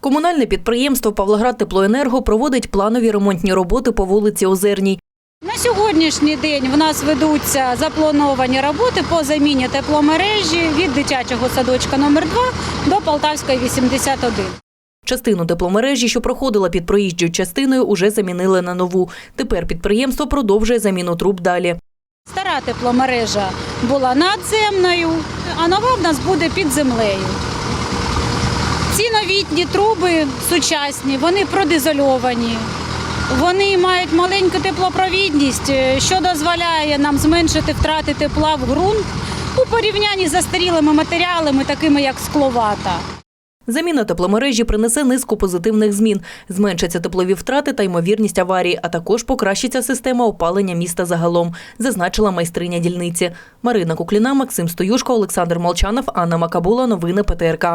Комунальне підприємство Павлоград Теплоенерго проводить планові ремонтні роботи по вулиці Озерній. На сьогоднішній день в нас ведуться заплановані роботи по заміні тепломережі від дитячого садочка номер 2 до Полтавської 81. Частину тепломережі, що проходила під проїжджою частиною, уже замінили на нову. Тепер підприємство продовжує заміну труб далі. Стара тепломережа була надземною, а нова в нас буде під землею. Ці новітні труби сучасні, вони продизольовані. Вони мають маленьку теплопровідність, е, що дозволяє нам зменшити втрати тепла в ґрунт у порівнянні з застарілими матеріалами, такими як скловата. Заміна тепломережі принесе низку позитивних змін. Зменшаться теплові втрати та ймовірність аварії, а також покращиться система опалення міста загалом, зазначила майстриня дільниці. Марина Кукліна, Максим Стоюшко, Олександр Молчанов, Анна Макабула. Новини ПТРК.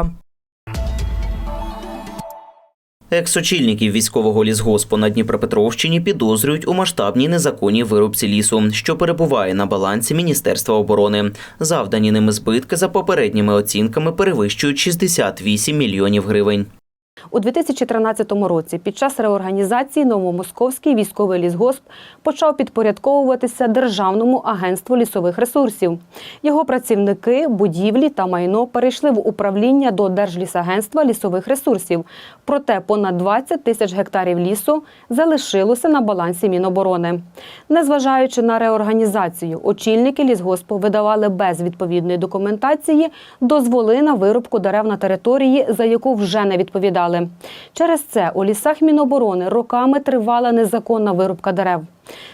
Екс-очільників військового лісгоспу на Дніпропетровщині підозрюють у масштабній незаконній вирубці лісу, що перебуває на балансі Міністерства оборони. Завдані ними збитки за попередніми оцінками перевищують 68 мільйонів гривень. У 2013 році під час реорганізації Новомосковський військовий лісгосп почав підпорядковуватися Державному агентству лісових ресурсів. Його працівники, будівлі та майно перейшли в управління до Держлісагентства лісових ресурсів. Проте понад 20 тисяч гектарів лісу залишилося на балансі Міноборони. Незважаючи на реорганізацію, очільники лісгоспу видавали без відповідної документації дозволи на вирубку дерев на території, за яку вже не відповідали. Через це у лісах Міноборони роками тривала незаконна вирубка дерев.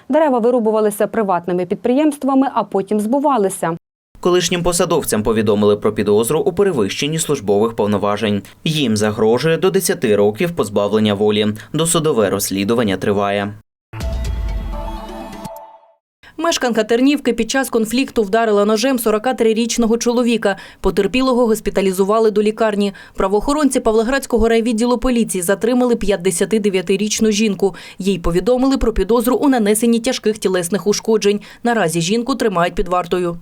Дерева вирубувалися приватними підприємствами, а потім збувалися. Колишнім посадовцям повідомили про підозру у перевищенні службових повноважень. Їм загрожує до 10 років позбавлення волі. Досудове розслідування триває. Мешканка Тернівки під час конфлікту вдарила ножем 43-річного чоловіка. Потерпілого госпіталізували до лікарні. Правоохоронці Павлоградського райвідділу поліції затримали 59-річну жінку. Їй повідомили про підозру у нанесенні тяжких тілесних ушкоджень. Наразі жінку тримають під вартою.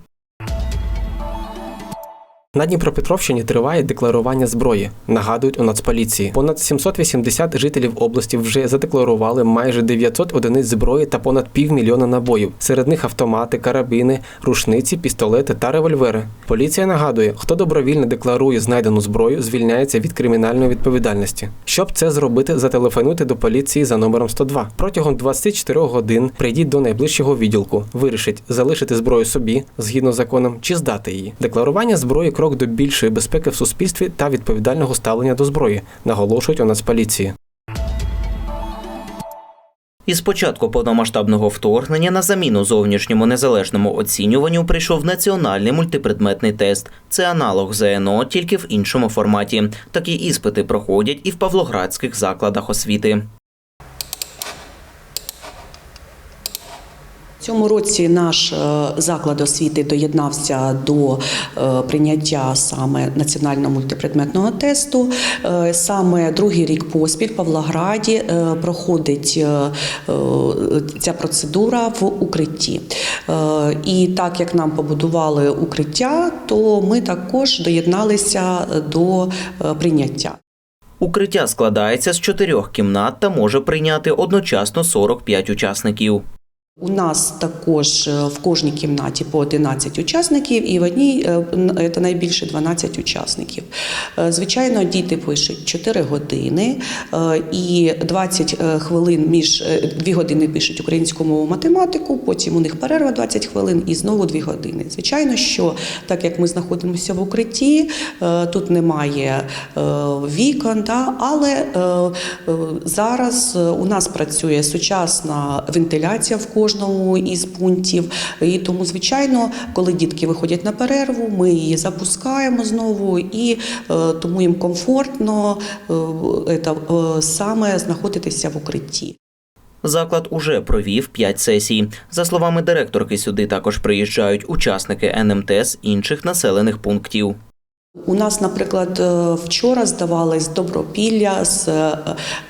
На Дніпропетровщині триває декларування зброї. Нагадують у Нацполіції. Понад 780 жителів області вже задекларували майже 900 одиниць зброї та понад півмільйона набоїв. Серед них автомати, карабіни, рушниці, пістолети та револьвери. Поліція нагадує, хто добровільно декларує знайдену зброю, звільняється від кримінальної відповідальності. Щоб це зробити, зателефонуйте до поліції за номером 102. Протягом 24 годин прийдіть до найближчого відділку. Вирішить залишити зброю собі згідно з законом чи здати її. Декларування зброї крок до більшої безпеки в суспільстві та відповідального ставлення до зброї, наголошують у Нацполіції. Із початку повномасштабного вторгнення на заміну зовнішньому незалежному оцінюванню прийшов національний мультипредметний тест. Це аналог ЗНО, тільки в іншому форматі. Такі іспити проходять і в павлоградських закладах освіти. Цьому році наш е, заклад освіти доєднався до е, прийняття саме національного мультипредметного тесту. Е, Саме другий рік поспіль в Павлограді проходить ця процедура в укритті. І так як нам побудували укриття, то ми також доєдналися до прийняття. Укриття складається з чотирьох кімнат та може прийняти одночасно 45 учасників. У нас також е, в кожній кімнаті по 11 учасників, і в одній е, це найбільше 12 учасників. Е, Звичайно, діти пишуть 4 години і 20 е, хвилин між 2 години пишуть українську мову математику, потім у них перерва 20 хвилин і знову 2 години. Звичайно, що так як ми знаходимося в укритті, тут немає вікон, але зараз у нас працює сучасна вентиляція в кожному із пунктів. І тому, звичайно, коли дітки виходять на перерву, ми її запускаємо знову, і е, тому їм комфортно е, е, саме знаходитися в укритті. Заклад уже провів 5 сесій. За словами директорки, сюди також приїжджають учасники НМТ з інших населених пунктів. У нас, наприклад, е, вчора здавались Добропілля з е,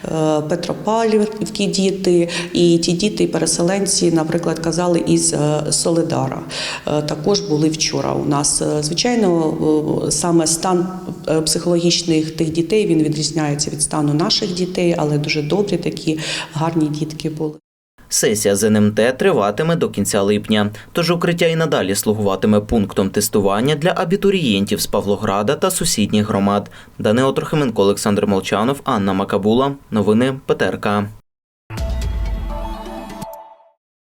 е, Петропавлівки діти, і ті діти, переселенці, наприклад, казали із Солидара. Також були вчора. У нас звичайно саме стан психологічних тих дітей він відрізняється від стану наших дітей, але дуже добрі такі гарні дітки були. Сесія з НМТ триватиме до кінця липня, тож укриття і надалі слугуватиме пунктом тестування для абітурієнтів з Павлограда та сусідніх громад. Данило Трохименко, Олександр Молчанов, Анна Макабула. Новини ПТРК.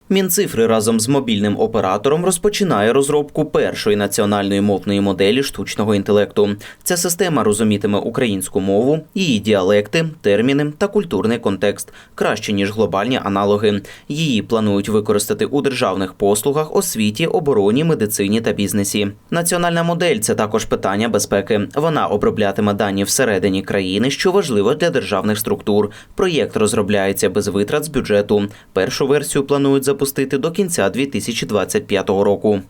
Мінцифри разом з мобільним оператором розпочинає розробку першої національної мовної моделі штучного інтелекту. Ця система розумітиме українську мову, її діалекти, терміни та культурний контекст краще ніж глобальні аналоги. Її планують використати у державних послугах, освіті, обороні, медицині та бізнесі. Національна модель це також питання безпеки. Вона оброблятиме дані всередині країни, що важливо для державних структур. Проєкт розробляється без витрат з бюджету. Першу версію планують запустити до кінця 2025 року.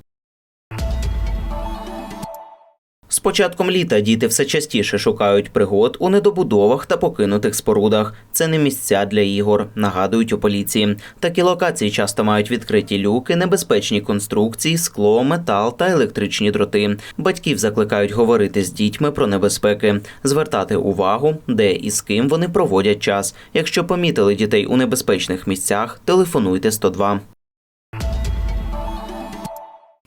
З початком літа діти все частіше шукають пригод у недобудовах та покинутих спорудах. Це не місця для ігор, нагадують у поліції. Такі локації часто мають відкриті люки, небезпечні конструкції, скло, метал та електричні дроти. Батьків закликають говорити з дітьми про небезпеки, звертати увагу, де і з ким вони проводять час. Якщо помітили дітей у небезпечних місцях, телефонуйте 102.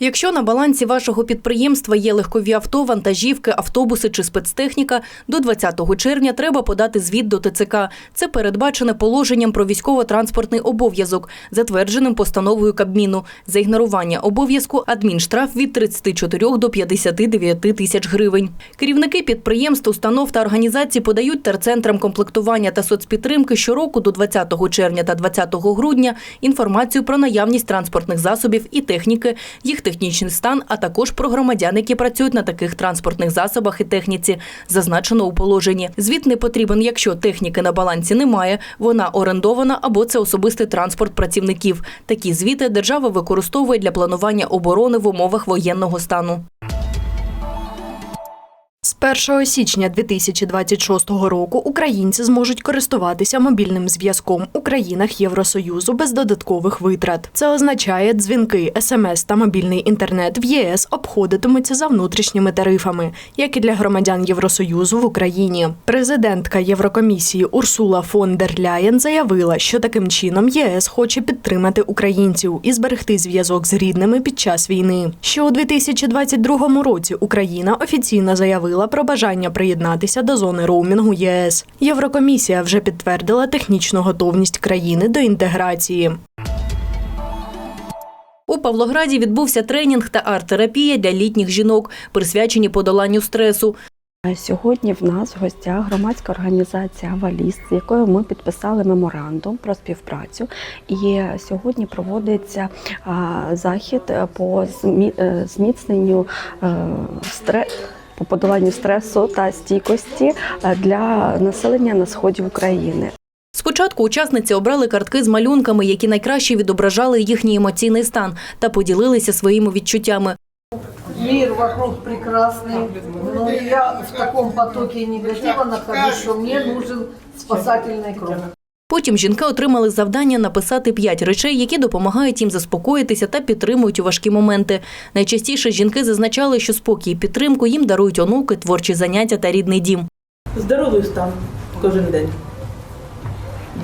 Якщо на балансі вашого підприємства є легкові авто, вантажівки, автобуси чи спецтехніка, до 20 червня треба подати звіт до ТЦК. Це передбачене положенням про військово-транспортний обов'язок, затвердженим постановою Кабміну. За ігнорування обов'язку адмінштраф від 34 до 59 тисяч гривень. Керівники підприємств, установ та організацій подають терцентрам комплектування та соцпідтримки щороку до 20 червня та 20 грудня інформацію про наявність транспортних засобів і техніки, їх технічний стан, а також про громадян, які працюють на таких транспортних засобах і техніці, зазначено у положенні. Звіт не потрібен, якщо техніки на балансі немає, вона орендована або це особистий транспорт працівників. Такі звіти держава використовує для планування оборони в умовах воєнного стану. З 1 січня 2026 року українці зможуть користуватися мобільним зв'язком у країнах Євросоюзу без додаткових витрат. Це означає, дзвінки, смс та мобільний інтернет в ЄС обходитимуться за внутрішніми тарифами, як і для громадян Євросоюзу в Україні. Президентка Єврокомісії Урсула фон дер Ляєн заявила, що таким чином ЄС хоче підтримати українців і зберегти зв'язок з рідними під час війни. Ще у 2022 році Україна офіційно заявила про бажання приєднатися до зони роумінгу ЄС. Єврокомісія вже підтвердила технічну готовність країни до інтеграції. У Павлограді відбувся тренінг та арт-терапія для літніх жінок, присвячені подоланню стресу. Сьогодні в нас в гостях громадська організація Аваліст, з якою ми підписали меморандум про співпрацю. І сьогодні проводиться захід по е, зміцненню е, стре- по подоланню стресу та стійкості е, для населення на сході України. Спочатку учасниці обрали картки з малюнками, які найкраще відображали їхній емоційний стан, та поділилися своїми відчуттями. Мир вокруг прекрасный, но я в таком потоке негатива нахожусь, что мне нужен спасательный круг. Потім жінки отримали завдання написати п'ять речей, які допомагають їм заспокоїтися та підтримують у важкі моменти. Найчастіше жінки зазначали, що спокій і підтримку їм дарують онуки, творчі заняття та рідний дім. Здоровий стан кожен день.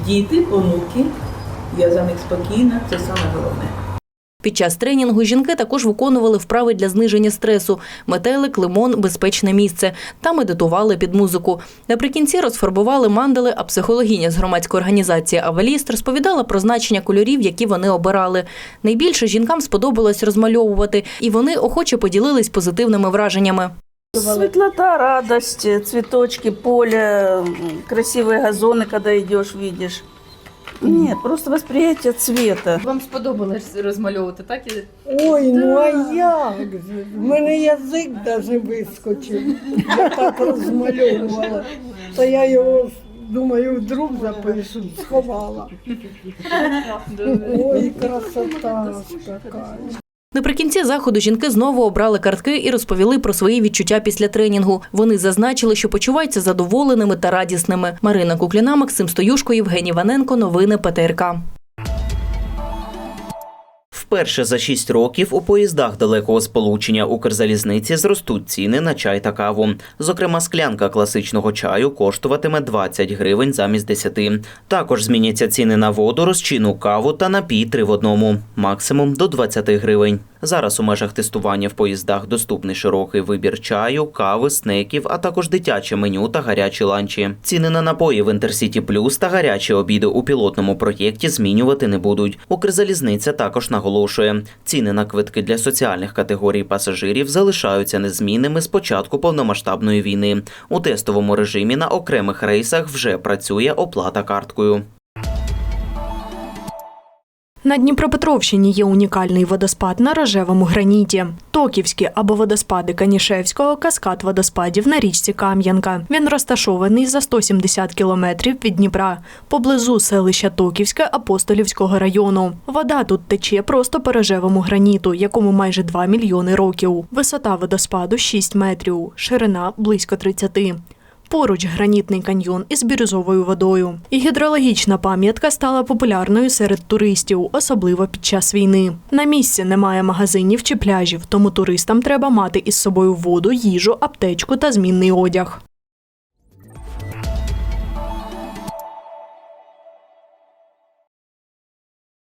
Діти, онуки, я за них спокійна, це саме головне. Під час тренінгу жінки також виконували вправи для зниження стресу, метелик, лимон, безпечне місце та медитували під музику. Наприкінці розфарбували мандали, а психологиня з громадської організації Аваліст розповідала про значення кольорів, які вони обирали. Найбільше жінкам сподобалось розмальовувати, і вони охоче поділились позитивними враженнями. Светлота, радость, цветочки, поле, красивые газоны, когда идешь, видишь. Нет, просто восприятие цвета. Вам сподобалось розмальовувати, так? Ой, ну а як же? В мене язик навіть вискочив. Я так розмальовувала. Та я його, думаю, вдруг запишу, сховала. Ой, красота ж така. Наприкінці заходу жінки знову обрали картки і розповіли про свої відчуття після тренінгу. Вони зазначили, що почуваються задоволеними та радісними. Марина Кукліна, Максим Стоюшко, Євгеній Ваненко. Новини ПТРК. Вперше за 6 років у поїздах далекого сполучення Укрзалізниці зростуть ціни на чай та каву. Зокрема, склянка класичного чаю коштуватиме 20 гривень замість 10. Також зміняться ціни на воду, розчину каву та напій три в одному, максимум до 20 гривень. Зараз у межах тестування в поїздах доступний широкий вибір чаю, кави, снеків, а також дитяче меню та гарячі ланчі. Ціни на напої в Інтерсіті Плюс та гарячі обіди у пілотному проєкті змінювати не будуть. Укрзалізниця також наголошує, ціни на квитки для соціальних категорій пасажирів залишаються незмінними з початку повномасштабної війни. У тестовому режимі на окремих рейсах вже працює оплата карткою. На Дніпропетровщині є унікальний водоспад на рожевому граніті. Токівські або водоспади Канішевського каскад водоспадів на річці Кам'янка. Він розташований за 170 кілометрів від Дніпра, поблизу селища Токівське Апостолівського району. Вода тут тече просто по рожевому граніту, якому майже 2 мільйони років. Висота водоспаду 6 метрів, ширина близько 30. Поруч гранітний каньйон із бірюзовою водою. І гідрологічна пам'ятка стала популярною серед туристів, особливо під час війни. На місці немає магазинів чи пляжів, тому туристам треба мати із собою воду, їжу, аптечку та змінний одяг.